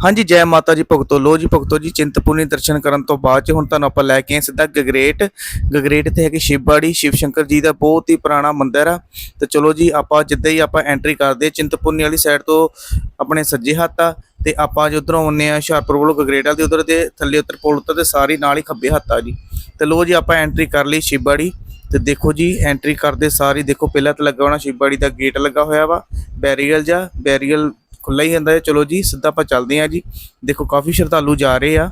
ਹਾਂਜੀ, ਜੈ ਮਾਤਾ ਜੀ, ਭਗਤੋ ਲੋ ਜੀ, ਭਗਤੋ ਜੀ, ਚਿੰਤਪੁਰਨੀ ਦਰਸ਼ਨ ਕਰਨ ਤੋਂ ਬਾਅਦ ਚ ਹੁਣ ਤੁਹਾਨੂੰ ਆਪਾਂ ਲੈ ਕੇ ਆਏ ਸਿੱਧਾ ਗਗਰੇਟ। ਗਗਰੇਟ ਤੇ ਹੈਗੇ ਸ਼ਿਵਬਾੜੀ, ਸ਼ਿਵ ਸ਼ੰਕਰ ਜੀ ਦਾ ਬਹੁਤ ਹੀ ਪੁਰਾਣਾ ਮੰਦਿਰ ਆ। ਤੇ ਚਲੋ ਜੀ, ਆਪਾਂ ਜਿੱਦਾਂ ਹੀ ਆਪਾਂ ਐਂਟਰੀ ਕਰਦੇ ਚਿੰਤਪੁਰਨੀ ਵਾਲੀ ਸਾਈਡ ਤੋਂ ਆਪਣੇ ਸੱਜੇ ਹੱਥ ਆ, ਤੇ ਆਪਾਂ ਜੋ ਉਧਰੋਂ ਆਉਂਦੇ ਆ ਹੁਸ਼ਿਆਰਪੁਰ ਵੱਲੋਂ ਗਗਰੇਟ ਵਾਲੀ, ਉਧਰ ਦੇ ਥੱਲੇ ਉੱਤਰ ਪੁਲ ਉੱਤਰ ਤੇ ਸਾਰੀ ਨਾਲ ਹੀ ਖੱਬੇ ਹੱਥ ਆ ਜੀ। ਤੇ ਲੋ ਜੀ, ਆਪਾਂ ਐਂਟਰੀ ਕਰ ਲਈ ਸ਼ਿਵਬਾੜੀ। ਤੇ ਦੇਖੋ ਜੀ ਐਂਟਰੀ ਕਰਦੇ ਸਾਰੀ ਦੇਖੋ ਪਹਿਲਾਂ ਤਾਂ ਲੱਗਾ ਹੋਣਾ ਸ਼ਿਵਬਾੜੀ ਦਾ ਗੇਟ ਲੱਗਾ ਹੋਇਆ ਵਾ ਬੈਰੀਅਲ ਜਾਂ ਬੈਰੀਅਲ ਖੁੱਲਾ ਹੀ ਹੁੰਦਾ ਹੈ। ਚਲੋ ਜੀ, ਸਿੱਧਾ ਆਪਾਂ ਚੱਲਦੇ ਹਾਂ ਜੀ। ਦੇਖੋ, ਕਾਫੀ ਸ਼ਰਧਾਲੂ ਜਾ ਰਹੇ ਆ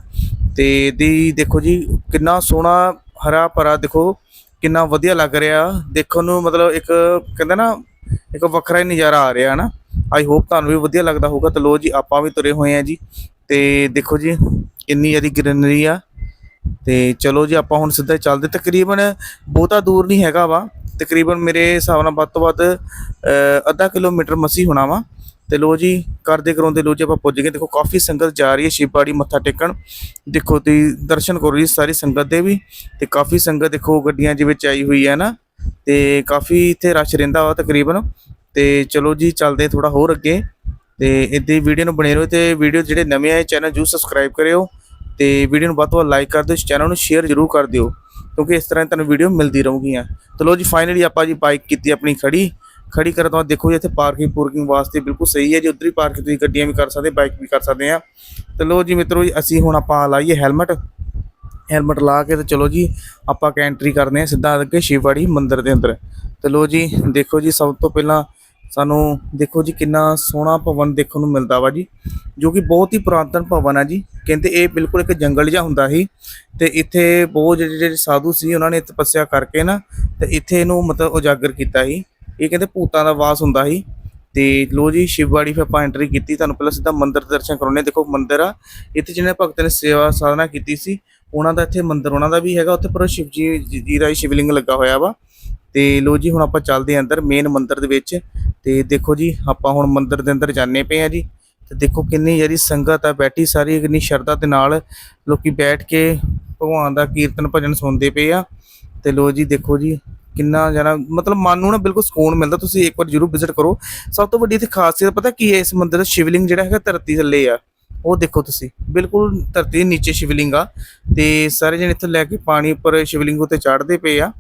ਤੇ ਦੀ ਦੇਖੋ ਜੀ, ਕਿੰਨਾ ਸੋਹਣਾ ਹਰਾ ਭਰਾ, ਦੇਖੋ, ਕਿੰਨਾ ਵਧੀਆ ਲੱਗ ਰਿਹਾ। ਦੇਖਣ ਨੂੰ ਮਤਲਬ ਇੱਕ ਕਹਿੰਦਾ ਨਾ, ਇੱਕ ਵੱਖਰਾ ਹੀ ਨਜ਼ਾਰਾ ਆ ਰਿਹਾ ਨਾ ਆਈ ਹੋਪ ਤੁਹਾਨੂੰ ਵੀ ਵਧੀਆ ਲੱਗਦਾ ਹੋਊਗਾ। ਤੇ ਲੋ ਜੀ, ਆਪਾਂ ਵੀ ਤੁਰੇ ਹੋਏ ਆ ਜੀ। ਤੇ ਦੇਖੋ ਜੀ, ਇੰਨੀ ਜ਼ਿਆਦਾ ਗ੍ਰੀਨਰੀ ਆ। ਤੇ ਚਲੋ ਜੀ, ਆਪਾਂ ਹੁਣ ਸਿੱਧਾ ਚੱਲਦੇ। ਤਕਰੀਬਨ ਬਹੁਤਾ ਦੂਰ ਨਹੀਂ ਹੈਗਾ ਵਾ। ਤਕਰੀਬਨ ਮੇਰੇ ਹਿਸਾਬ ਨਾਲ ਵੱਧ ਤੋਂ ਵੱਧ ਅੱਧਾ ਕਿਲੋਮੀਟਰ ਮਸੀ ਹੋਣਾ ਵਾ। ਤੇ ਲੋ ਜੀ ਕਰਦੇ ਕਰਾਉਂਦੇ ਲੋ ਜੀ, ਆਪਾਂ ਪੁੱਜ ਗਏ। ਦੇਖੋ, ਕਾਫੀ ਸੰਗਤ ਜਾ ਰਹੀ ਹੈ ਸ਼ਿਵਬਾੜੀ ਮੱਥਾ ਟੇਕਣ। ਦੇਖੋ ਤੇ ਦਰਸ਼ਨ ਕਰੋ ਜੀ, ਸਾਰੀ ਸੰਗਤ ਦੇ ਵੀ। ਤੇ ਕਾਫੀ ਸੰਗਤ ਦੇਖੋ, ਗੱਡੀਆਂ ਦੇ ਵਿੱਚ ਆਈ ਹੋਈ ਹੈ ਨਾ, ਤੇ ਕਾਫੀ ਇੱਥੇ ਰਸ਼ ਰਹਿੰਦਾ ਵਾ ਤਕਰੀਬਨ। ਤੇ ਚਲੋ ਜੀ, ਚੱਲਦੇ ਥੋੜਾ ਹੋਰ ਅੱਗੇ। ਤੇ ਇੱਦਾਂ ਹੀ ਵੀਡੀਓ ਨੂੰ ਬਣੇ ਰਹੋ ਤੇ ਵੀਡੀਓ ਜਿਹੜੇ ਨਵੇਂ ਆਏ, ਚੈਨਲ ਜੂ ਸਬਸਕ੍ਰਾਈਬ ਕਰਿਓ। ਤੇ ਵੀਡੀਓ ਨੂੰ ਵੱਧ ਤੋਂ ਵੱਧ ਲਾਈਕ ਕਰ ਦਿਓ, ਇਸ ਚੈਨਲ ਨੂੰ ਸ਼ੇਅਰ ਜ਼ਰੂਰ ਕਰ ਦਿਓ। ਕਿਉਂਕਿ ਇਸ ਤਰ੍ਹਾਂ ਤੁਹਾਨੂੰ ਵੀਡੀਓ ਮਿਲਦੀ ਰਹੂਗੀਆਂ। ਤੇ ਲੋ ਜੀ ਫਾਈਨਲੀ ਆਪਾਂ ਜੀ ਬਾਈਕ ਕੀਤੀ ਆਪਣੀ ਖੜੀ ਖੜੀ ਕਰਨ ਤੋਂ ਬਾਅਦ ਦੇਖੋ ਜੀ, ਇੱਥੇ ਪਾਰਕਿੰਗ ਪੂਰਕਿੰਗ ਵਾਸਤੇ ਬਿਲਕੁਲ ਸਹੀ ਹੈ ਜੀ। ਉੱਧਰ ਹੀ ਪਾਰਕ ਤੁਸੀਂ ਗੱਡੀਆਂ ਵੀ ਕਰ ਸਕਦੇ ਬਾਈਕ ਵੀ ਕਰ ਸਕਦੇ ਆ। ਤੇ ਲੋ ਜੀ ਮਿੱਤਰੋ ਜੀ, ਅਸੀਂ ਹੁਣ ਆਪਾਂ ਲਾਈਏ ਹੈਲਮਟ ਹੈਲਮਟ ਲਾ ਕੇ ਤੇ ਚਲੋ ਜੀ, ਆਪਾਂ ਕੈਂਟਰੀ ਕਰਦੇ ਆ ਸਿੱਧਾ ਅੱਗੇ ਸ਼ਿਵਵਾੜੀ ਮੰਦਿਰ ਦੇ ਅੰਦਰ। ਤੇ ਲੋ ਜੀ, ਦੇਖੋ ਜੀ, ਸਭ ਤੋਂ ਪਹਿਲਾਂ ਸਾਨੂੰ ਦੇਖੋ ਜੀ ਕਿੰਨਾ ਸੋਹਣਾ ਭਵਨ ਦੇਖਣ ਨੂੰ ਮਿਲਦਾ ਵਾ ਜੀ, ਜੋ ਕਿ ਬਹੁਤ ਹੀ ਪੁਰਾਤਨ ਭਵਨ ਆ ਜੀ। ਕਹਿੰਦੇ ਇਹ ਬਿਲਕੁਲ ਇੱਕ ਜੰਗਲ ਜਿਹਾ ਹੁੰਦਾ ਸੀ। ਤੇ ਇੱਥੇ ਬਹੁਤ ਜਿਹੜੇ ਜਿਹੜੇ ਸਾਧੂ ਸੀ, ਉਹਨਾਂ ਨੇ ਤਪੱਸਿਆ ਕਰਕੇ ਨਾ, ਤੇ ਇੱਥੇ ਇਹਨੂੰ ਮਤਲਬ ਉਜਾਗਰ ਕੀਤਾ ਸੀ। ਇਹ ਕਹਿੰਦੇ ਭੂਤਾਂ ਦਾ ਵਾਸ ਹੁੰਦਾ ਸੀ। ਤੇ ਲੋ ਜੀ ਸ਼ਿਵਵਾੜੀ ਫਿਰ ਆਪਾਂ ਐਂਟਰੀ ਕੀਤੀ। ਤੁਹਾਨੂੰ ਪਹਿਲਾਂ ਸਿੱਧਾ ਮੰਦਿਰ ਦੇ ਦਰਸ਼ਨ ਕਰਾਉਣੇ ਦੇਖੋ, ਮੰਦਿਰ ਆ। ਇੱਥੇ ਜਿਹਨੇ ਭਗਤ ਨੇ ਸੇਵਾ ਸਾਧਨਾ ਕੀਤੀ ਸੀ, ਉਹਨਾਂ ਦਾ ਇੱਥੇ ਮੰਦਿਰ, ਉਹਨਾਂ ਦਾ ਵੀ ਹੈਗਾ। ਉੱਥੇ ਪਰ ਸ਼ਿਵ ਜੀ ਜੀ ਦਾ ਹੀ ਸ਼ਿਵਲਿੰਗ ਲੱਗਾ ਹੋਇਆ ਵਾ। ਤੇ ਲੋ ਜੀ, ਹੁਣ ਆਪਾਂ ਚੱਲਦੇ ਹਾਂ ਅੰਦਰ ਮੇਨ ਮੰਦਿਰ ਦੇ ਵਿੱਚ। ਤੇ ਦੇਖੋ ਜੀ, ਆਪਾਂ ਹੁਣ ਮੰਦਿਰ ਦੇ ਅੰਦਰ ਜਾਣੇ ਪਏ ਆ ਜੀ। ਤੇ ਦੇਖੋ ਕਿੰਨੀ ਜਿਹੜੀ ਸੰਗਤ ਆ, ਬੈਠੀ ਸਾਰੀ, ਕਿੰਨੀ ਸ਼ਰਧਾ ਦੇ ਨਾਲ ਲੋਕੀ ਬੈਠ ਕੇ ਭਗਵਾਨ ਦਾ ਕੀਰਤਨ ਭਜਨ ਸੁਣਦੇ ਪਏ ਆ। ਤੇ ਲੋ ਜੀ, ਦੇਖੋ ਜੀ ਕਿੰਨਾ ਜਣਾ ਮਤਲਬ ਮਨ ਨੂੰ ਨਾ ਬਿਲਕੁਲ ਸਕੂਨ ਮਿਲਦਾ, ਤੁਸੀਂ ਇੱਕ ਵਾਰ ਜਰੂਰ ਵਿਜ਼ਿਟ ਕਰੋ। ਸਭ ਤੋਂ ਵੱਡੀ ਇੱਥੇ ਖਾਸੀਅਤ, ਪਤਾ ਕੀ ਹੈ, ਇਸ ਮੰਦਿਰ ਦਾ ਸ਼ਿਵਲਿੰਗ ਜਿਹੜਾ ਹੈਗਾ ਧਰਤੀ ਥੱਲੇ ਆ। ਉਹ ਦੇਖੋ ਤੁਸੀਂ, ਬਿਲਕੁਲ ਧਰਤੀ ਦੇ ਨੀਚੇ ਸ਼ਿਵਲਿੰਗ ਆ। ਤੇ ਸਾਰੇ ਜਣੇ ਇੱਥੇ ਲੈ ਕੇ ਪਾਣੀ ਉੱਪਰ ਸ਼ਿਵਲਿੰਗ ਉੱਤੇ ਚੜ੍ਹਦੇ ਪਏ ਆ।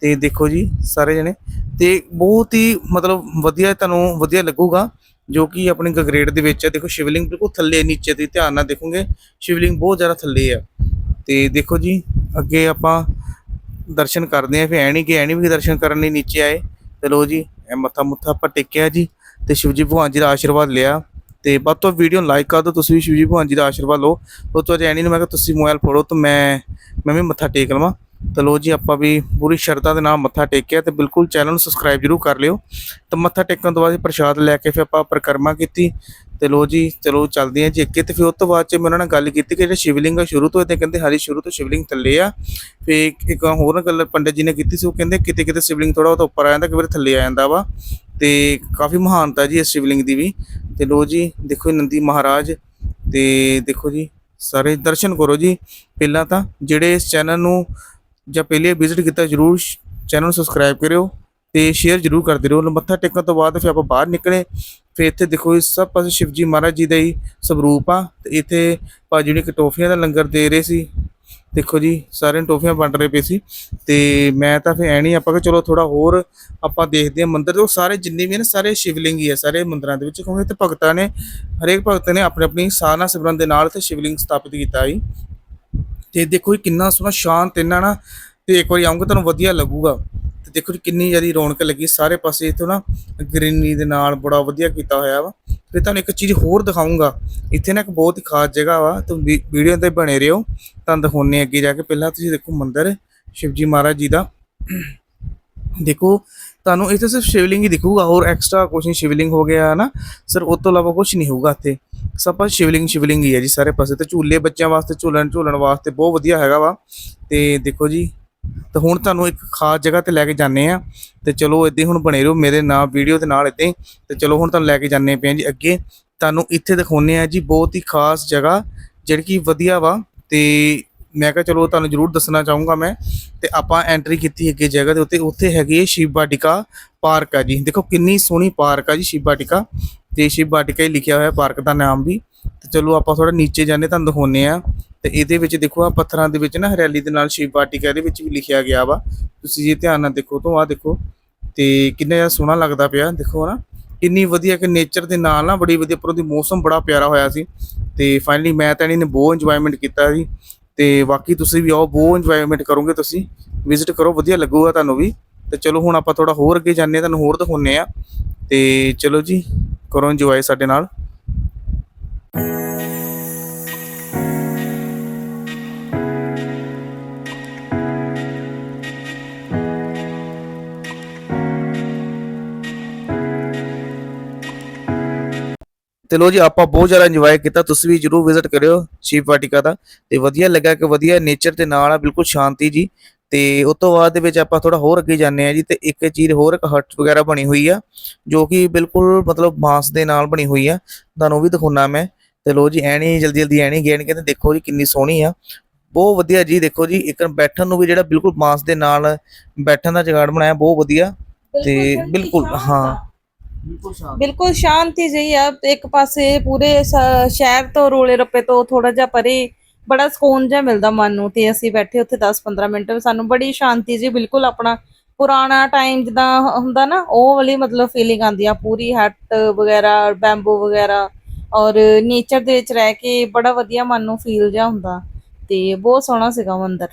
ਤੇ ਦੇਖੋ ਜੀ, ਸਾਰੇ ਜਣੇ। ਤੇ ਬਹੁਤ ਹੀ ਮਤਲਬ ਵਧੀਆ ਤੁਹਾਨੂੰ ਵਧੀਆ ਲੱਗੂਗਾ, ਜੋ ਕਿ ਆਪਣੇ ਗਗਰੇਟ ਦੇ ਵਿੱਚ ਹੈ ਦੇਖੋ ਸ਼ਿਵਲਿੰਗ ਬਿਲਕੁਲ ਥੱਲੇ, ਨੀਚੇ ਤੇ ਧਿਆਨ ਨਾਲ ਦੇਖੋਗੇ, ਸ਼ਿਵਲਿੰਗ ਬਹੁਤ ਜ਼ਿਆਦਾ ਥੱਲੇ ਆ। ਤੇ ਦੇਖੋ ਜੀ, ਅੱਗੇ ਆਪਾਂ ਦਰਸ਼ਨ ਕਰਦੇ ਆ ਫਿਰ ਐ ਨਹੀਂ ਕਿ ਐ ਨਹੀਂ ਵੀ ਦਰਸ਼ਨ ਕਰਨ ਲਈ ਨੀਚੇ ਆਏ। ਤੇ ਲੋ ਜੀ, ਇਹ ਮੱਥਾ ਮੁੱਥਾ ਆਪਾਂ ਟੇਕਿਆ ਜੀ ਤੇ ਸ਼ਿਵਜੀ ਭਗਵਾਨ ਜੀ ਦਾ ਆਸ਼ੀਰਵਾਦ ਲਿਆ। ਤੇ ਵੱਧ ਤੋਂ ਵੀਡੀਓ ਨੂੰ ਲਾਈਕ ਕਰ ਦਿਓ, ਤੁਸੀਂ ਵੀ ਸ਼ਿਵਜੀ ਭਗਵਾਨ ਜੀ ਦਾ ਆਸ਼ੀਰਵਾਦ ਲਓ। ਉਹ ਤੋਂ ਐ ਨੂੰ ਮੈਂ ਕਿਹਾ ਤੁਸੀਂ ਮੋਬਾਈਲ ਫੜੋ ਤਾਂ ਮੈਂ ਮੈਂ ਵੀ ਮੱਥਾ ਟੇਕ ਲਵਾਂ। ਤੇ ਲੋ ਜੀ, ਆਪਾਂ ਵੀ ਪੂਰੀ ਸ਼ਰਧਾ ਦੇ ਨਾਲ ਮੱਥਾ ਟੇਕਿਆ ਤੇ ਬਿਲਕੁਲ ਚੈਨਲ ਨੂੰ ਸਬਸਕ੍ਰਾਈਬ ਜਰੂਰ ਕਰ ਲਿਓ। ਤੇ ਮੱਥਾ ਟੇਕਣ ਤੋਂ ਬਾਅਦ ਪ੍ਰਸ਼ਾਦ ਲੈ ਕੇ ਫਿਰ ਆਪਾਂ ਪਰਿਕਰਮਾ ਕੀਤੀ। ਤੇ ਲੋ ਜੀ, ਚਲੋ ਚੱਲਦੇ ਹਾਂ ਜੀ ਅੱਗੇ ਤੇ ਫਿਰ ਉਸ ਤੋਂ ਬਾਅਦ ਚ ਮੈਂ ਉਹਨਾਂ ਨਾਲ ਗੱਲ ਕੀਤੀ ਕਿ ਜਿਹੜਾ ਸ਼ਿਵਲਿੰਗ ਆ ਸ਼ੁਰੂ ਤੋਂ ਇੱਥੇ ਕਹਿੰਦੇ ਹਾਲੀ ਸ਼ੁਰੂ ਤੋਂ ਸ਼ਿਵਲਿੰਗ ਥੱਲੇ ਆ। ਫੇ ਇੱਕ ਹੋਰ ਗੱਲ ਪੰਡਿਤ ਜੀ ਨੇ ਕੀਤੀ ਸੀ, ਉਹ ਕਹਿੰਦੇ ਕਿਤੇ ਕਿਤੇ ਸ਼ਿਵਲਿੰਗ ਥੋੜਾ ਉਹ ਉੱਪਰ ਆ ਜਾਂਦਾ ਕਿ ਵਾਰ ਥੱਲੇ ਆ ਜਾਂਦਾ ਵਾ। ਤੇ ਕਾਫੀ ਮਹਾਨਤਾ ਜੀ ਇਸ ਸ਼ਿਵਲਿੰਗ ਦੀ ਵੀ। ਤੇ ਲੋ ਜੀ, ਦੇਖੋ ਇਹ ਨੰਦੀ ਮਹਾਰਾਜ ਤੇ ਦੇਖੋ ਜੀ, ਸਾਰੇ ਦਰਸ਼ਨ ਕਰੋ ਜੀ। ਪਹਿਲਾਂ ਤਾਂ ਜਿਹੜੇ ਇਸ ਚੈਨਲ ਨੂੰ ਜਾਂ ਪਹਿਲੇ ਵਿਜ਼ਿਟ ਕੀਤਾ ਜਰੂਰ ਚੈਨਲ ਨੂੰ ਸਬਸਕ੍ਰਾਈਬ ਕਰਿਓ ਤੇ ਸ਼ੇਅਰ ਜਰੂਰ ਕਰਦੇ ਰਹੋ। ਮੱਥਾ ਟੇਕਣ ਤੋਂ ਬਾਅਦ ਫਿਰ ਆਪਾਂ ਬਾਹਰ ਨਿਕਲੇ ਫਿਰ ਇੱਥੇ ਦੇਖੋ ਇਸ ਸਭ ਪਾਸੇ ਸ਼ਿਵਜੀ ਮਹਾਰਾਜ ਜੀ ਦਾ ਹੀ ਸਵਰੂਪ ਆ। ਤੇ ਇੱਥੇ ਭਾਜੀ ਨੇ ਟੋਫੀਆਂ ਦਾ ਲੰਗਰ ਦੇ ਰਹੇ ਸੀ। ਦੇਖੋ ਜੀ ਸਾਰੇ ਨੂੰ ਟੋਫੀਆਂ ਵੰਡ ਰਹੇ ਪਏ ਸੀ। ਤੇ ਮੈਂ ਤਾਂ ਫਿਰ ਐ ਨਹੀਂ ਆਪਾਂ ਕਿ ਚਲੋ ਥੋੜਾ ਹੋਰ ਆਪਾਂ ਦੇਖਦੇ ਹਾਂ ਮੰਦਿਰ। ਉਹ ਸਾਰੇ ਜਿੰਨੇ ਵੀ ਨੇ, ਸਾਰੇ ਸ਼ਿਵਲਿੰਗ ਹੀ ਆ, ਸਾਰੇ ਮੰਦਿਰਾਂ ਦੇ ਵਿੱਚ। ਕਿਉਂਕਿ ਇੱਥੇ ਭਗਤਾਂ ਨੇ, ਹਰੇਕ ਭਗਤ ਨੇ ਆਪਣੀ ਆਪਣੀ ਸਾਧਨਾ ਸਿਮਰਨ ਦੇ ਨਾਲ ਤੇ ਸ਼ਿਵਲਿੰਗ ਸਥਾਪਿਤ ਕੀਤਾ ਸੀ ਤੇ ਦੇਖੋ ਜੀ, ਕਿੰਨਾ ਸੋਹਣਾ, ਸ਼ਾਂਤ ਇੰਨਾ ਨਾ ਤੇ ਇੱਕ ਵਾਰੀ ਆਉਂਗਾ ਤੁਹਾਨੂੰ ਵਧੀਆ ਲੱਗੂਗਾ। ਤੇ ਦੇਖੋ ਜੀ ਕਿੰਨੀ ਜ਼ਿਆਦਾ ਰੌਣਕ ਲੱਗੀ, ਸਾਰੇ ਪਾਸੇ ਇਥੋਂ ਨਾ ਗ੍ਰੀਨਰੀ ਦੇ ਨਾਲ ਬੜਾ ਵਧੀਆ ਕੀਤਾ ਹੋਇਆ ਵਾ। ਤੇ ਤੁਹਾਨੂੰ ਇੱਕ ਚੀਜ਼ ਹੋਰ ਦਿਖਾਉਂਗਾ ਇੱਥੇ ਨਾ ਇੱਕ ਬਹੁਤ ਹੀ ਖਾਸ ਜਗ੍ਹਾ ਵਾ ਤੁਸੀਂ ਵੀਡੀਓ ਤੇ ਬਣੇ ਰਹੋ ਤੁਹਾਨੂੰ ਦਿਖਾਉਣੇ ਅੱਗੇ ਜਾ ਕੇ। ਪਹਿਲਾਂ ਤੁਸੀਂ ਦੇਖੋ ਮੰਦਿਰ, ਸ਼ਿਵਜੀ ਮਹਾਰਾਜ ਜੀ ਦਾ। ਦੇਖੋ, ਤੁਹਾਨੂੰ ਇੱਥੇ ਸਿਰਫ ਸ਼ਿਵਲਿੰਗ ਹੀ ਦਿਖੂਗਾ, ਹੋਰ ਐਕਸਟਰਾ ਕੁਝ ਨਹੀਂ, ਸ਼ਿਵਲਿੰਗ ਹੋ ਗਿਆ ਨਾ ਸਰ ਉਸ ਤੋਂ ਇਲਾਵਾ ਕੁਝ ਨਹੀਂ ਹੋਊਗਾ ਇੱਥੇ। ਸਭ ਪਾਸੇ ਸ਼ਿਵਲਿੰਗ ਸ਼ਿਵਲਿੰਗ ਹੀ ਹੈ ਜੀ ਸਾਰੇ ਪਾਸੇ ਤੇ ਝੂਲੇ ਬੱਚਿਆਂ ਵਾਸਤੇ ਝੂਲਣ ਝੂਲਣ ਵਾਸਤੇ ਬਹੁਤ ਵਧੀਆ ਹੈਗਾ ਵਾ। ਤੇ ਦੇਖੋ ਜੀ ਤੇ ਹੁਣ ਤੁਹਾਨੂੰ ਇੱਕ ਖਾਸ ਜਗ੍ਹਾ ਤੇ ਲੈ ਕੇ ਜਾਂਦੇ ਆ ਤੇ ਚਲੋ ਇਦਾਂ ਹੁਣ ਬਣੇ ਰਹੋ ਮੇਰੇ ਨਾਲ, ਵੀਡੀਓ ਦੇ ਨਾਲ ਇੱਦਾਂ ਤੇ ਚਲੋ ਹੁਣ ਤੁਹਾਨੂੰ ਲੈ ਕੇ ਜਾਂਦੇ ਪਏ ਆ ਜੀ ਅੱਗੇ। ਤੁਹਾਨੂੰ ਇੱਥੇ ਦਿਖਾਉਨੇ ਆ ਜੀ ਬਹੁਤ ਹੀ ਖਾਸ ਜਗ੍ਹਾ, ਜਿਹੜੀ ਕਿ ਵਧੀਆ ਵਾ। ਤੇ ਮੈਂ ਕਿਹਾ ਚਲੋ ਤੁਹਾਨੂੰ ਜਰੂਰ ਦੱਸਣਾ ਚਾਹੂੰਗਾ ਮੈਂ। ਤੇ ਆਪਾਂ ਐਂਟਰੀ ਕੀਤੀ ਅੱਗੇ ਜਗ੍ਹਾ ਦੇ ਉੱਤੇ, ਉੱਥੇ ਹੈਗੀ ਹੈ ਸ਼ਿਵ ਬਾਟਿਕਾ ਪਾਰਕ ਆ ਜੀ। ਦੇਖੋ ਕਿੰਨੀ ਸੋਹਣੀ ਪਾਰਕ ਆ ਜੀ ਸ਼ਿਵ ਬਾਟਿਕਾ। ਤੇ ਸ਼ਿਵ ਬਾਟਿਕਾ ਹੀ ਲਿਖਿਆ ਹੋਇਆ ਪਾਰਕ ਦਾ ਨਾਮ ਵੀ। ਤੇ ਚਲੋ ਆਪਾਂ ਥੋੜਾ ਨੀਚੇ ਜਾਂਦੇ, ਤੁਹਾਨੂੰ ਦਿਖਾਉਂਦੇ ਆ ਤੇ ਇਹਦੇ ਵਿੱਚ ਦੇਖੋ ਆ ਪੱਥਰਾਂ ਦੇ ਵਿੱਚ ਨਾ ਹਰਿਆਲੀ ਦੇ ਨਾਲ ਸ਼ਿਵ ਵਾਟਿਕਾ ਇਹਦੇ ਵਿੱਚ ਵੀ ਲਿਖਿਆ ਗਿਆ ਵਾ। ਤੁਸੀਂ ਜੇ ਧਿਆਨ ਨਾਲ ਦੇਖੋ ਤਾਂ ਆ ਦੇਖੋ, ਤੇ ਕਿੰਨਾ ਜ਼ਿਆਦਾ ਸੋਹਣਾ ਲੱਗਦਾ ਪਿਆ, ਦੇਖੋ ਨਾ। ਕਿੰਨੀ ਵਧੀਆ ਕਿ ਨੇਚਰ ਦੇ ਨਾਲ ਨਾ ਬੜੀ ਵਧੀਆ ਉੱਪਰੋਂ ਦੀ ਮੌਸਮ ਬੜਾ ਪਿਆਰਾ ਹੋਇਆ ਸੀ। ਤੇ ਫਾਈਨਲੀ ਮੈਂ ਤਾਂ ਇਹਨੇ ਨੇ ਬਹੁਤ ਇੰਜੋਇਮੈਂਟ ਕੀਤਾ ਸੀ ਤੇ ਬਾਕੀ ਤੁਸੀਂ ਵੀ ਆਓ, ਬਹੁਤ ਇੰਜੋਇਮੈਂਟ ਕਰੋਗੇ ਤੁਸੀਂ। ਵਿਜ਼ਿਟ ਕਰੋ, ਵਧੀਆ ਲੱਗੂਗਾ ਤੁਹਾਨੂੰ ਵੀ। ਤੇ ਚਲੋ ਹੁਣ ਆਪਾਂ ਥੋੜਾ ਹੋਰ ਅੱਗੇ ਜਾਂਦੇ ਹਾਂ, ਤੁਹਾਨੂੰ ਹੋਰ ਦਿਖਾਉਂਦੇ ਆ ਤੇ ਚਲੋ ਜੀ, ਕਰੋ ਇੰਜੋਏ ਸਾਡੇ ਨਾਲ। ਤੇ ਲੋ ਜੀ ਆਪਾਂ ਬਹੁਤ ਜ਼ਿਆਦਾ ਇੰਜੋਏ ਕੀਤਾ। ਤੁਸੀਂ ਵੀ ਜਰੂਰ ਵਿਜ਼ਿਟ ਕਰਿਓ ਸ਼ਿਵ ਵਾਟਿਕਾ ਦਾ। ਤੇ ਵਧੀਆ ਲੱਗਾ ਕਿ ਵਧੀਆ ਨੇਚਰ ਦੇ ਨਾਲ ਆ ਬਿਲਕੁਲ ਸ਼ਾਂਤੀ ਜੀ। ਤੇ ਉਸ ਤੋਂ ਬਾਅਦ ਦੇ ਵਿੱਚ ਆਪਾਂ ਥੋੜਾ ਹੋਰ ਅੱਗੇ ਜਾਂਦੇ ਆ ਜੀ ਤੇ ਇੱਕ ਚੀਜ਼ ਹੋਰ ਇੱਕ ਹਟ ਵਗੈਰਾ ਬਣੀ ਹੋਈ ਆ ਜੋ ਕਿ ਬਿਲਕੁਲ ਮਤਲਬ ਬਾਂਸ ਦੇ ਨਾਲ ਬਣੀ ਹੋਈ ਆ। ਤੁਹਾਨੂੰ ਵੀ ਦਿਖਾਉਣਾ ਮੈਂ। ਤੇ ਲੋ ਜੀ ਐਣੀ ਜਲਦੀ ਜਲਦੀ ਐਣੀ ਗੇਣ ਕਹਿੰਦੇ ਦੇਖੋ ਜੀ ਕਿੰਨੀ ਸੋਹਣੀ ਆ। ਬਹੁਤ ਵਧੀਆ ਜੀ ਦੇਖੋ ਜੀ ਇੱਕ ਬੈਠਣ ਨੂੰ ਵੀ ਜਿਹੜਾ ਬਿਲਕੁਲ ਬਾਂਸ ਦੇ ਨਾਲ ਬੈਠਣ ਦਾ ਜਗਾੜ ਬਣਾਇਆ ਬਹੁਤ ਵਧੀਆ। ਤੇ ਬਿਲਕੁਲ ਹਾਂ। ਬਿਲਕੁਲ ਸ਼ਾਂਤੀ। ਜਿਹੀ ਆ, ਇੱਕ ਪਾਸੇ ਪੂਰੇ ਸ਼ਹਿਰ ਤੋਂ ਰੋਲੇ ਰੱਪੇ ਤੋਂ ਥੋੜਾ ਜਿਹਾ ਪਰੇ ਬੜਾ ਸਕੂਨ ਜਿਹਾ ਮਿਲਦਾ ਮਨ ਨੂੰ, ਤੇ ਅਸੀਂ ਬੈਠੇ ਉੱਥੇ 10-15 ਮਿੰਟ, ਸਾਨੂੰ ਬੜੀ ਸ਼ਾਂਤੀ ਜੀ ਬਿਲਕੁਲ ਆਪਣਾ ਪੁਰਾਣਾ ਟਾਈਮ ਜਿੱਦਾਂ ਹੁੰਦਾ ਨਾ, ਉਹ ਵਾਲੀ ਮਤਲਬ ਫੀਲਿੰਗ ਆਉਂਦੀ ਆ, ਪੂਰੀ ਹੱਟ ਵਗੈਰਾ ਬੈਂਬੂ ਵਗੈਰਾ, ਔਰ ਨੇਚਰ ਦੇ ਵਿੱਚ ਰਹਿ ਕੇ ਬੜਾ ਵਧੀਆ ਮਨ ਨੂੰ ਫੀਲ ਜਿਹਾ ਹੁੰਦਾ, ਤੇ ਬਹੁਤ ਸੋਹਣਾ ਸੀਗਾ ਮੰਦਿਰ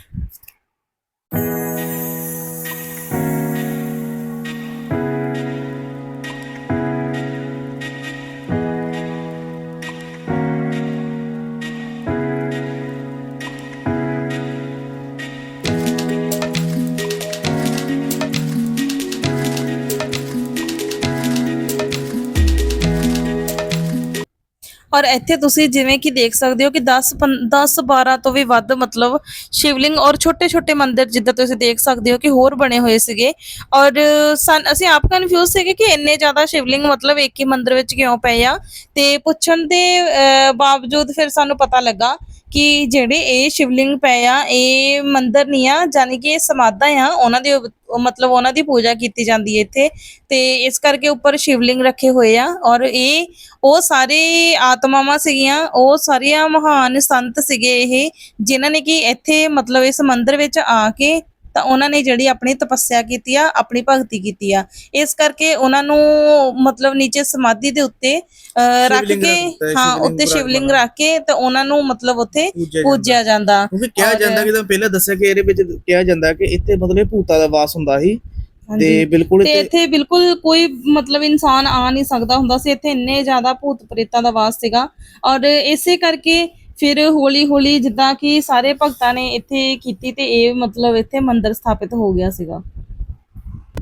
ਔਰ ਇੱਥੇ ਤੁਸੀਂ ਜਿਵੇਂ ਕਿ ਦੇਖ ਸਕਦੇ ਹੋ ਕਿ 10 10 12 ਤੋਂ ਵੀ ਵੱਧ ਮਤਲਬ ਸ਼ਿਵਲਿੰਗ ਔਰ ਛੋਟੇ ਛੋਟੇ ਮੰਦਿਰ ਜਿੱਦਾਂ ਤੁਸੀਂ ਦੇਖ ਸਕਦੇ ਹੋ ਕਿ ਹੋਰ ਬਣੇ ਹੋਏ ਸੀਗੇ। ਔਰ ਸਨ ਅਸੀਂ ਆਪ ਕਨਫਿਊਜ਼ ਸੀਗੇ ਕਿ ਇੰਨੇ ਜ਼ਿਆਦਾ ਸ਼ਿਵਲਿੰਗ ਮਤਲਬ ਇੱਕ ਹੀ ਮੰਦਿਰ ਵਿੱਚ ਕਿਉਂ ਪਏ ਆ। ਤੇ ਪੁੱਛਣ ਦੇ ਅਹ, ਬਾਵਜੂਦ ਫਿਰ ਸਾਨੂੰ ਪਤਾ ਲੱਗਾ ਕਿ ਜਿਹੜੇ ਇਹ ਸ਼ਿਵਲਿੰਗ ਪਏ ਆ, ਇਹ ਮੰਦਰ ਨਹੀਂ ਆ ਜਾਨੀ ਕਿ ਇਹ ਸਮਾਧਾਂ ਆ, ਉਹਨਾਂ ਦੇ ਮਤਲਬ ਉਹਨਾਂ ਦੀ ਪੂਜਾ ਕੀਤੀ ਜਾਂਦੀ ਹੈ ਇੱਥੇ। ਤੇ ਇਸ ਕਰਕੇ ਉੱਪਰ ਸ਼ਿਵਲਿੰਗ ਰੱਖੇ ਹੋਏ ਆ ਔਰ ਇਹ, ਉਹ ਸਾਰੇ ਆਤਮਾਵਾਂ ਸੀਗੀਆਂ, ਉਹ ਸਾਰੀਆਂ ਮਹਾਨ ਸੰਤ ਸੀਗੇ ਇਹ, ਜਿਨ੍ਹਾਂ ਨੇ ਕਿ ਇੱਥੇ ਮਤਲਬ ਇਸ ਮੰਦਰ ਵਿੱਚ ਆ ਕੇ ਤਾਂ ਉਹਨਾਂ ਨੇ ਜਿਹੜੀ ਆਪਣੀ ਤਪੱਸਿਆ ਕੀਤੀ ਆ ਆਪਣੀ ਭਗਤੀ ਕੀਤੀ ਆ। ਇਸ ਕਰਕੇ ਉਹਨਾਂ ਨੂੰ ਮਤਲਬ ਨੀਚੇ ਸਮਾਧੀ ਦੇ ਉੱਤੇ ਅਹ, ਰੱਖ ਸ਼ਿਵਲਿੰਗ ਕੇ ਰੱਖ ਦਿੱਤਾ ਹੈ, ਹਾਂ ਸ਼ਿਵਲਿੰਗ ਉੱਤੇ ਸ਼ਿਵਲਿੰਗ। ਰੱਖ ਕੇ ਤੇ ਉਹਨਾਂ ਨੂੰ ਮਤਲਬ ਉੱਥੇ ਪੂਜਿਆ ਜਾਂਦਾ। ਪੂਜਿਆ ਜਾਂਦਾ। ਕਿਉਂਕਿ ਕਿਹਾ ਔਰ- ਜਾਂਦਾ ਕਿ ਤਾਂ ਪਹਿਲਾਂ ਦੱਸਿਆ ਕਿ ਇਹਦੇ ਵਿੱਚ ਕਿਹਾ ਜਾਂਦਾ ਕਿ ਇੱਥੇ ਮਤਲਬ ਭੂਤਾਂ ਦਾ ਵਾਸ ਹੁੰਦਾ ਸੀ। ਤੇ ਹਾਂਜੀ। ਬਿਲਕੁਲ ਤੇ ਇੱਥੇ ਇੱਥੇ ਬਿਲਕੁਲ ਕੋਈ ਮਤਲਬ ਇਨਸਾਨ ਆ ਨਹੀਂ ਸਕਦਾ ਹੁੰਦਾ ਸੀ। ਇੱਥੇ ਇੰਨੇ ਜ਼ਿਆਦਾ ਭੂਤ ਪ੍ਰੇਤਾਂ ਦਾ ਵਾਸ ਸੀਗਾ। ਔਰ ਇਸੇ ਕਰਕੇ ਫਿਰ ਹੌਲੀ ਹੌਲੀ ਜਿੱਦਾਂ ਕਿ ਸਾਰੇ ਭਗਤਾਂ ਨੇ ਇੱਥੇ ਕੀਤੀ ਤੇ ਇਹ ਮਤਲਬ ਇੱਥੇ ਮੰਦਿਰ ਸਥਾਪਿਤ ਹੋ ਗਿਆ ਸੀਗਾ।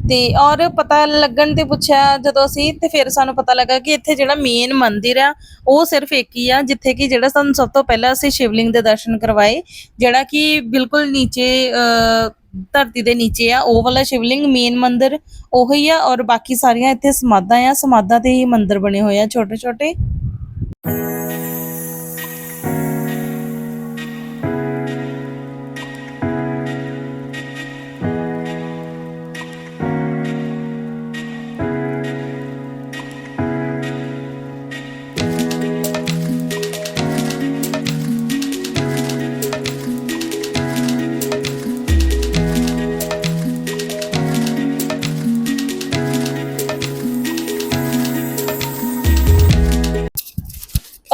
ਤੇ ਔਰ ਪਤਾ ਲੱਗਣ ਤੇ ਪੁੱਛਿਆ ਜਦੋਂ ਅਸੀਂ ਤੇ ਫਿਰ ਸਾਨੂੰ ਪਤਾ ਲੱਗਾ ਕਿ ਇੱਥੇ ਜਿਹੜਾ ਮੇਨ ਮੰਦਿਰ ਆ ਉਹ ਸਿਰਫ ਇੱਕ ਹੀ ਆ ਜਿੱਥੇ ਕਿ ਜਿਹੜਾ ਸਾਨੂੰ ਸਭ ਤੋਂ ਪਹਿਲਾਂ ਅਸੀਂ ਸ਼ਿਵਲਿੰਗ ਦੇ ਦਰਸ਼ਨ ਕਰਵਾਏ ਜਿਹੜਾ ਕਿ ਬਿਲਕੁਲ ਨੀਚੇ ਅਹ, ਧਰਤੀ ਦੇ ਨੀਚੇ ਆ ਉਹ ਵਾਲਾ ਸ਼ਿਵਲਿੰਗ ਮੇਨ ਮੰਦਿਰ ਉਹੀ ਆ ਔਰ ਬਾਕੀ ਸਾਰੀਆਂ ਇੱਥੇ ਸਮਾਧਾਂ ਆ ਸਮਾਧਾਂ ਤੇ ਹੀ ਮੰਦਿਰ ਬਣੇ ਹੋਏ ਆ ਛੋਟੇ ਛੋਟੇ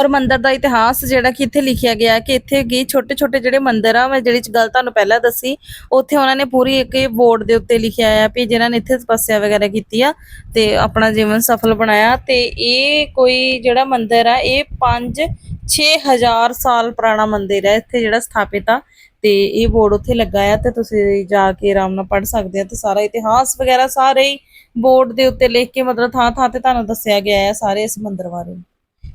ਔਰ ਮੰਦਿਰ ਦਾ ਇਤਿਹਾਸ ਜਿਹੜਾ ਕਿ ਇੱਥੇ ਲਿਖਿਆ ਗਿਆ ਕਿ ਇੱਥੇ ਗਏ ਛੋਟੇ ਛੋਟੇ ਜਿਹੜੇ ਮੰਦਿਰ ਆ, ਮੈਂ ਜਿਹੜੀ ਗੱਲ ਤੁਹਾਨੂੰ ਪਹਿਲਾਂ ਦੱਸੀ, ਉੱਥੇ ਉਹਨਾਂ ਨੇ ਪੂਰੀ ਇੱਕ ਬੋਰਡ ਦੇ ਉੱਤੇ ਲਿਖਿਆ ਆ ਵੀ ਜਿਨ੍ਹਾਂ ਨੇ ਇੱਥੇ ਤਪੱਸਿਆ ਵਗੈਰਾ ਕੀਤੀ ਆ ਤੇ ਆਪਣਾ ਜੀਵਨ ਸਫਲ ਬਣਾਇਆ ਤੇ ਇਹ ਕੋਈ ਜਿਹੜਾ ਮੰਦਿਰ ਆ, ਇਹ 5 6000 ਸਾਲ ਪੁਰਾਣਾ ਮੰਦਿਰ ਹੈ ਇੱਥੇ ਜਿਹੜਾ ਸਥਾਪਿਤ ਆ ਤੇ ਇਹ ਬੋਰਡ ਉੱਥੇ ਲੱਗਾ ਆ ਤੇ ਤੁਸੀਂ ਜਾ ਕੇ ਆਰਾਮ ਨਾਲ ਪੜ੍ਹ ਸਕਦੇ ਆ ਤੇ ਸਾਰਾ ਇਤਿਹਾਸ ਵਗੈਰਾ ਸਾਰੇ ਹੀ ਬੋਰਡ ਦੇ ਉੱਤੇ ਲਿਖ ਕੇ ਮਤਲਬ ਥਾਂ ਥਾਂ ਤੇ ਤੁਹਾਨੂੰ ਦੱਸਿਆ ਗਿਆ ਹੈ ਸਾਰੇ ਇਸ ਮੰਦਿਰ ਬਾਰੇ।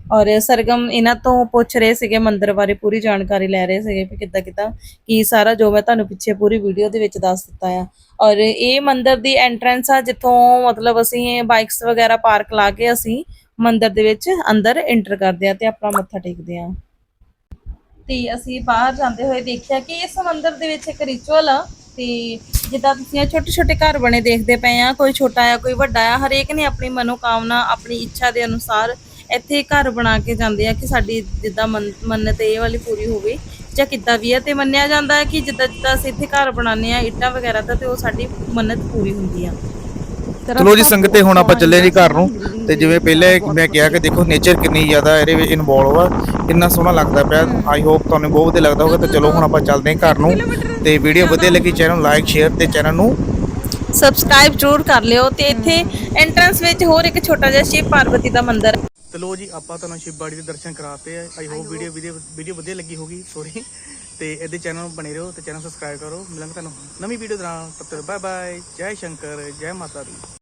ਔਰ ਸਰਗਮ ਇਹਨਾਂ ਤੋਂ ਪੁੱਛ ਰਹੇ ਸੀਗੇ, ਮੰਦਿਰ ਬਾਰੇ ਪੂਰੀ ਜਾਣਕਾਰੀ ਲੈ ਰਹੇ ਸੀਗੇ ਕਿ ਕਿੱਦਾਂ ਕਿੱਦਾਂ, ਕੀ ਸਾਰਾ ਜੋ ਮੈਂ ਤੁਹਾਨੂੰ ਪਿੱਛੇ ਪੂਰੀ ਵੀਡੀਓ ਦੇ ਵਿੱਚ ਦੱਸ ਦਿੱਤਾ ਆ। ਔਰ ਇਹ ਮੰਦਿਰ ਦੀ ਐਂਟਰੈਂਸ ਆ, ਜਿੱਥੋਂ ਮਤਲਬ ਅਸੀਂ ਬਾਈਕਸ ਵਗੈਰਾ ਪਾਰਕ ਲਾ ਕੇ ਅਸੀਂ ਮੰਦਿਰ ਦੇ ਵਿੱਚ ਅੰਦਰ ਐਂਟਰ ਕਰਦੇ ਆ ਤੇ ਆਪਣਾ ਮੱਥਾ ਟੇਕਦੇ ਆ। ਤੇ ਅਸੀਂ ਬਾਹਰ ਜਾਂਦੇ ਹੋਏ ਦੇਖਿਆ ਕਿ ਇਸ ਮੰਦਿਰ ਦੇ ਵਿੱਚ ਇੱਕ ਰਿਚੁਅਲ ਆ ਤੇ ਜਿੱਦਾਂ ਤੁਸੀਂ ਇਹ ਛੋਟੇ ਛੋਟੇ ਘਰ ਬਣੇ ਦੇਖਦੇ ਪਏ ਆ, ਕੋਈ ਛੋਟਾ ਆ, ਕੋਈ ਵੱਡਾ ਆ, ਹਰੇਕ ਨੇ ਆਪਣੀ ਮਨੋਕਾਮਨਾ, ਆਪਣੀ ਇੱਛਾ ਦੇ ਅਨੁਸਾਰ ਇੱਥੇ ਘਰ ਬਣਾ ਕੇ ਜਾਂਦੇ ਆ ਕਿ ਸਾਡੀ ਜਿੱਦਾਂ ਮੰਨ- ਮੰਨਤ ਇਹ ਵਾਲੀ ਪੂਰੀ ਹੋਵੇ ਜਾਂ ਕਿੱਦਾਂ ਵੀ ਹੈ ਤੇ ਮੰਨਿਆ ਜਾਂਦਾ ਹੈ ਕਿ ਜਿੱਦਾਂ ਜਿੱਦਾਂ ਅਸੀਂ ਇੱਥੇ ਘਰ ਬਣਾਉਂਦੇ ਆ ਇੱਟਾਂ ਵਗੈਰਾ ਦਾ ਤੇ ਉਹ ਸਾਡੀ ਮੰਨਤ ਪੂਰੀ ਹੁੰਦੀ ਆ। ਚਲੋ ਜੀ ਸੰਗਤੇ ਹੁਣ ਆਪਾਂ ਚੱਲੇ ਜੀ ਘਰ ਨੂੰ ਤੇ ਜਿਵੇਂ ਪਹਿਲੇ ਮੈਂ ਕਿਹਾ ਕਿ ਦੇਖੋ ਨੇਚਰ ਕਿੰਨੀ ਜ਼ਿਆਦਾ ਇਹਦੇ ਵਿੱਚ ਇਨਵੋਲਵ ਆ ਕਿੰਨਾ ਸੋਹਣਾ ਲੱਗਦਾ ਪਿਆ ਆਈ ਹੋਪ ਤੁਹਾਨੂੰ ਬਹੁਤ ਵਧੀਆ ਲੱਗਦਾ ਹੋਊਗਾ ਤੇ ਚਲੋ ਹੁਣ ਆਪਾਂ ਚੱਲਦੇ ਹਾਂ ਘਰ ਨੂੰ ਤੇ ਵੀਡੀਓ ਵਧੀਆ ਲੱਗੀ ਚੈਨਲ ਨੂੰ ਲਾਈਕ ਸ਼ੇਅਰ ਤੇ ਚੈਨਲ ਨੂੰ ਸਬਸਕ੍ਰਾਈਬ ਜ਼ਰੂਰ ਕਰ ਲਿਓ ਤੇ ਇੱਥੇ ਐਂਟਰੈਂਸ ਵਿੱਚ ਹੋਰ ਇੱਕ ਛੋਟਾ ਜਿਹਾ ਸ਼ਿਵ ਪਾਰਵਤੀ ਦਾ ਮੰਦਿਰ ਤੇ ਲੋ ਜੀ ਆਪਾਂ ਤੁਹਾਨੂੰ ਸ਼ਿਵਬਾੜੀ ਦੇ ਦਰਸ਼ਨ ਕਰਾਤੇ ਆ। ਆਈ ਹੋਪ ਵੀਡੀਓ ਵੀਡੀਓ ਵਧੀਆ ਲੱਗੀ ਹੋਗੀ ਸੋਰੀ ਤੇ ਇਹਦੇ ਚੈਨਲ ਨੂੰ ਬਣੇ ਰਹੋ ਤੇ ਚੈਨਲ ਸਬਸਕ੍ਰਾਈਬ ਕਰੋ। ਮਿਲਾਂਗੇ ਤੁਹਾਨੂੰ ਨਵੀਂ ਵੀਡੀਓ ਦੇ ਨਾਲ। ਤਬ ਤੱਕ ਬਾਏ ਬਾਏ। ਜੈ ਸ਼ੰਕਰ ਜੈ ਮਾਤਾ ਦੀ।